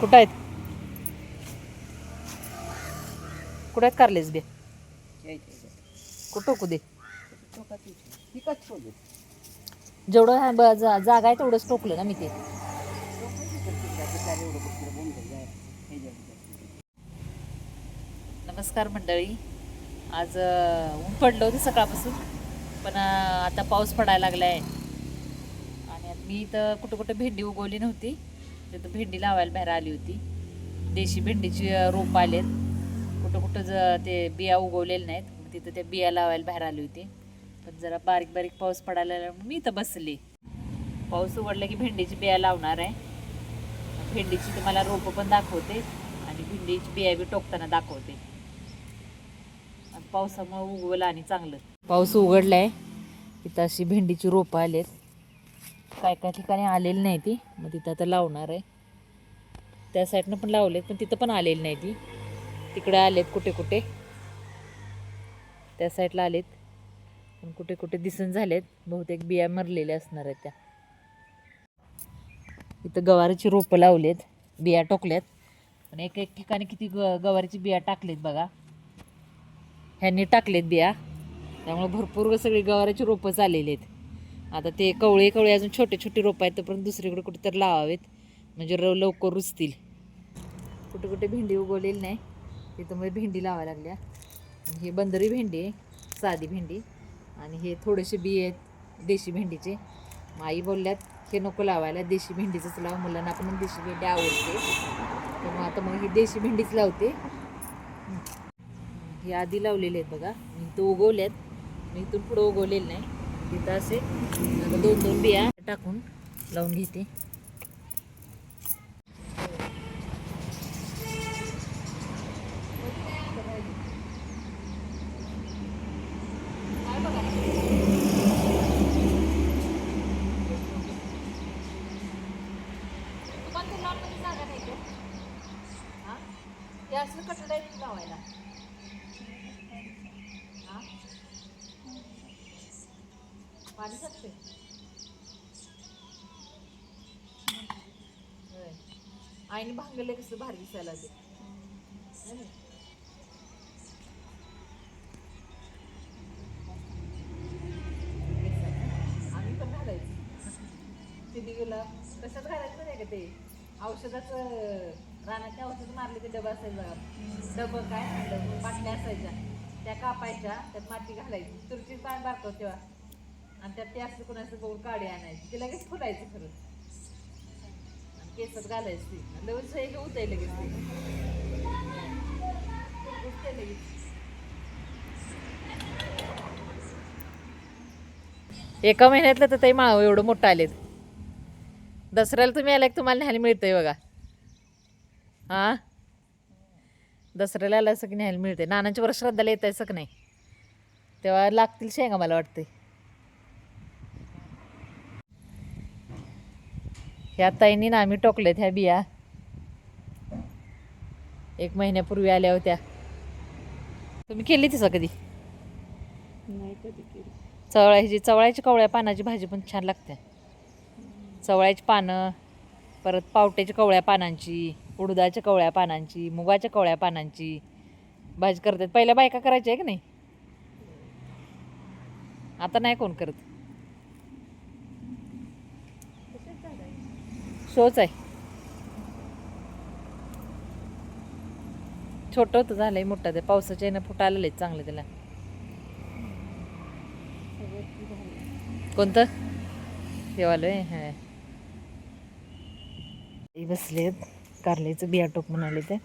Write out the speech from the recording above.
कुठं आहेत? कुठं आहेत कारलेच बे? कुठं कुदे जेवढं हा ब- जा- जागा आहे तेवढंच टोकलं ना मी ते. नमस्कार मंडळी. आज ऊन पडलं होतं सकाळपासून पण आता पाऊस पडायला लागला आहे आणि आता मी इथं कुठं कुठं भेंडी उगवली नव्हती. तिथं भेंडी लावायला बाहेर आली होती. देशी भेंडीची रोप आलेत. कुठं कुठं ज ते बिया उगवलेले नाहीत. मग तिथं त्या बिया लावायला बाहेर आली होती. पण जरा बारीक बारीक पाऊस पडायला मी इथं बसली. पाऊस उघडला की भेंडीची बिया लावणार आहे. भेंडीची तुम्हाला रोपं पण दाखवते आणि भेंडीची बिया बी टोकताना दाखवते. आणि उगवलं आणि चांगलं. पाऊस उघडलाय. इथं अशी भेंडीची रोपं आलेत. काय काय ठिकाणी आलेली नाही ती. मग तिथं आता लावणार आहे. त्या साईडनं पण लावलेत पण तिथं पण आलेली नाही ती. तिकडे आलेत कुठे कुठे. त्या साईडला आलेत. पण कुठे कुठे दिसून झालेत. बहुतेक बिया मरलेल्या असणार आहेत त्या. इथं गवारीची रोपं लावलेत. बिया टोकल्यात. पण एक एक ठिकाणी किती ग गवारीची बिया टाकलेत बघा. ह्यांनी टाकलेत बिया. त्यामुळे भरपूर सगळी गवारीची रोपं चाललेली आहेत. आता ते कवळे कवळे अजून छोटे छोटे रोपं आहेत तोपर्यंत दुसरीकडे कुठेतरी लावावेत. म्हणजे र लवकर रुजतील. कुठे कुठे भेंडी उगवलेली नाही. तिथं भेंडी लावायला लागल्या. हे बंदरी भेंडी आहे साधी भेंडी. आणि हे थोडेसे बी आहेत देशी भेंडीचे. आई बोलल्यात हे नको लावायला देशी भेंडीचंच लाव. मुलांना पण देशी भेंडी आवडते. त्यामुळे आता मग ही देशी भेंडीच लावते. हे आधी लावलेले आहेत बघा. मी इथं उगवल्यात मी इथून पुढं उगवलेलं नाही. तिथं असे. दोन दोन बिया टाकून लावून घेते. तुम्हाला जागा नाही लावायला. पाणी शकते आईने भांगले कसं भारी दिसायला ते. है ना? आम्ही पण घालायचं. ते गेला कशात घालायचं नाही का ते? औषधाचं रानाच्या औषध मारले ते डबा असायचा. डबं काय? डबं बाटल्या असायच्या. त्या कापायच्या त्यात माती घालायची. तुरची पाय बारतो तेव्हा. आणि त्यात ते असं कोणाचं बघून काडी आणायची. ते लगेच फुलायचं खरं आणि केसात घालायचं ती. लगेच हे होतंय लगेच ते. उठते लगेच. एका महिन्यातलं तर ते माळव एवढं मोठं आलेत. दसऱ्याला तुम्ही आल्या तुम्हाला न्यायला मिळतंय बघा. हां? दसऱ्याला आलं असं की न्यायला मिळते नानांच्या वर्ष श्रद्धाला येत आहे की नाही? तेव्हा लागतील शेंगा मला वाटते ह्या ताईंनी ना आम्ही टोकलेत ह्या बिया. एक महिन्यापूर्वी आल्या होत्या. तुम्ही केली तिचा कधी? नाही कधी केली. चवळ्याची चवळ्याची कवळ्या पानाची भाजी पण छान लागते. चवळ्याची पानं परत पावट्याच्या कवळ्या पानांची उडदाच्या कवळ्या पानांची मुगाच्या कवळ्या पानांची. भाजी करतात. पहिल्या बायका करायच्या आहे की नाही? आता नाही कोण करत. शोच आहे. छोटं होतं झालंय मोठं ते. पावसाच्या येणं फुट आलेलं आहे चांगलं त्याला. कोणतं? देवालय हां. बसलेत. कारलेचं बिया टोक म्हणाले ते.